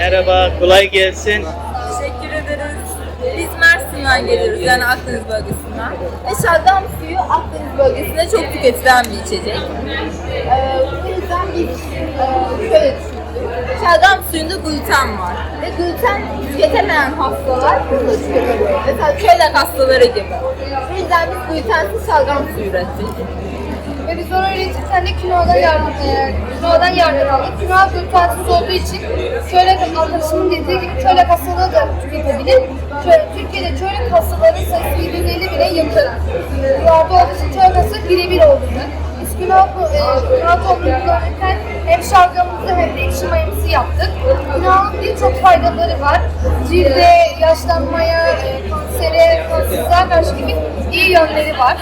Merhaba, kolay gelsin. Teşekkür ederiz. Biz Mersin'den geliyoruz yani Akdeniz bölgesinden. Ve şalgam suyu Akdeniz bölgesinde çok tüketilen bir içecek. Ee, bu yüzden biz e, şöyle düşündük. Şalgam suyunda gluten var. Ve gluten tüketemeyen hastalar bunu tüketiyor. Mesela çölyak hastaları gibi. Bu yüzden biz glutensiz şalgam suyu ürettik. Biz onu üretirken de kinoadan yardım, e, kinoadan yardım aldık. Kinoa glutensiz olduğu için şöyle arkadaşımın dediği gibi çölyak hastalığı da tüketebilir. Şöyle, Türkiye'de çölyak hastaların sayısı 750 bine yakın. Kinoada olduğu için çölyak hastalığı birebir olduğunu. Kinoa, e, kullanırken hem şalgamımızı hem de ekşi mayamızı yaptık. Kinoanın birçok faydaları var. Cilde, yaşlanmaya, kansere, kansızlığa karşı gibi iyi yönleri var.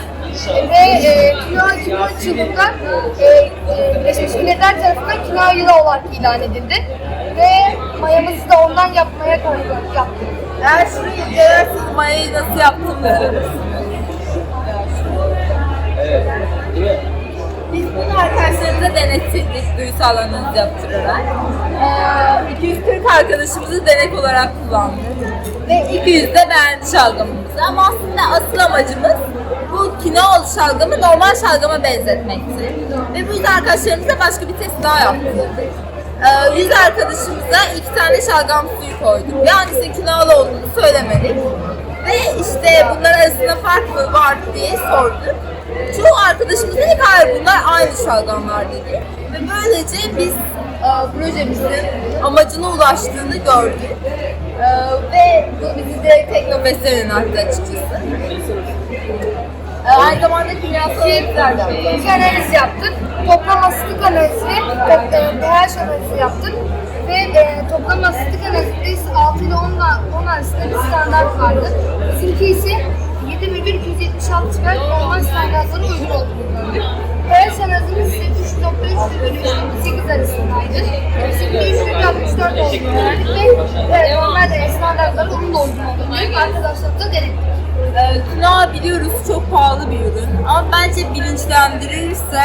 Ve e, kinoa kinoa çubuklar e, e, Birleşmiş tarafından kinoa yılı olarak ilan edildi. Ve mayamızı da ondan yapmaya karar yaptık. Eğer şurayı incelerseniz mayayı nasıl yaptığımızı görürsünüz. Arkadaşlarımıza denettirdik duysal analiz yaptırarak. Ee, 240 arkadaşımızı denek olarak kullandık. Ve 200 de beğendi şalgamımızı. Ama aslında asıl amacımız bu kinoalı şalgamı normal şalgama benzetmekti. Ve bu yüzden arkadaşlarımıza başka bir test daha yaptık. Ee, 100 arkadaşımıza iki tane şalgam suyu koyduk. Ve hangisinin kinoalı olduğunu söylemedik. Ve işte bunlar arasında fark mı var diye sorduk. Çoğu arkadaşımız dedi ki hayır bunlar aynı şalgamlar dedi. Ve böylece biz e, projemizin amacına ulaştığını gördük. E, ve bu bizi de Teknofest'e yöneltti açıkçası. E, aynı zamanda kimyasal yaptık. İki analiz yaptık. Toplam asitlik analizi ve pH analizi yaptık. Ve e, toplam asitlik analizinde 6 ile 10, la- 10 arasında bir standart vardı. Bizimki ise 7,276 çıkar normal standartlara uygun olduğunu gördük. pH analizimiz ise 3.3 ile 3.8 arasındaydı. Bizimki 3.64 olduğunu gördük ve e, normalde standartlara onun da uygun olduğunu gördük. Arkadaşlarımıza denedik. E, kinoa biliyoruz çok pahalı bir ürün ama bence bilinçlendirilirse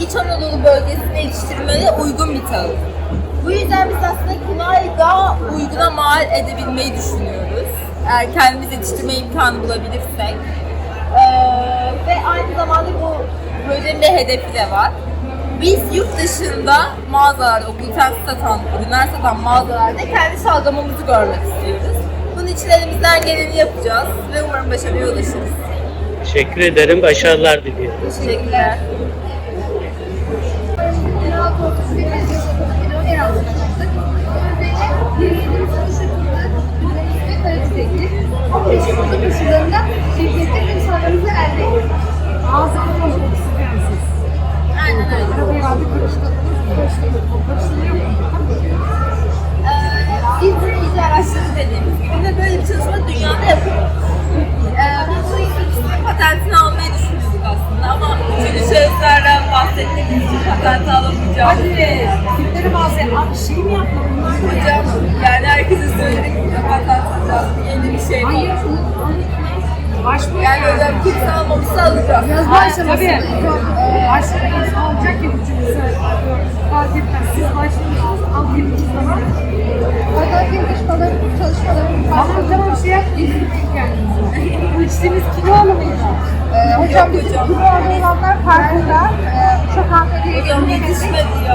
İç Anadolu bölgesine yetiştirmeye uygun bir tahıl. Bu yüzden biz aslında kinoayı daha uyguna mal edebilmeyi düşünüyoruz. Eğer kendimiz yetiştirme imkanı bulabilirsek. E, ve aynı zamanda bu projenin bir hedefi de var. Biz yurt dışında mağazalarda, o gluten satan, ürünler satan mağazalarda kendi şalgamımızı görmek istiyoruz. Bunun için elimizden geleni yapacağız ve umarım başarıya ulaşırız. Teşekkür ederim, başarılar diliyorum. Teşekkürler. Genel korkusu bir mezun kilo en altına çıktık. Üzerine 27 sınıf şıkkında düzenimiz ve kalitedeydi. 15 yıllık koşullarında şirkette. Ağzı kapalı sıkıntısız. Aynen öyle. Arabaya aldık karıştırdık. Karıştırdık. O karıştırıyor mu? Ee, iyice araştırdık dediğimiz gibi ve böyle bir çalışma dünyada yapıyoruz. Ee, biz bu ikisinin patentini almayı düşünüyorduk aslında ama üçüncü şahıslardan bahsettiğimiz için patent alamayacağız. Hadi. Tipleri bazı abi şey mi yapma bunlar? Hocam yani herkese söyledik patent alacağız. Yeni bir şey bu. Hayır. Başvuru Yani hocam kimse almamışsa alacağız. Yaz başlaması. Tabii. İnsan olacak ki bu çünkü fark etmez. Siz başvurunuz al girdiğiniz zaman. Hatta girmiş falan çalışmalarım Ama tamam şey yap. Gizlilik kendinizi. Kilo alımıydı. Ee, hocam bizim kilo olanlar farkında. Ee, çok hafta diye Hocam yetişmedi.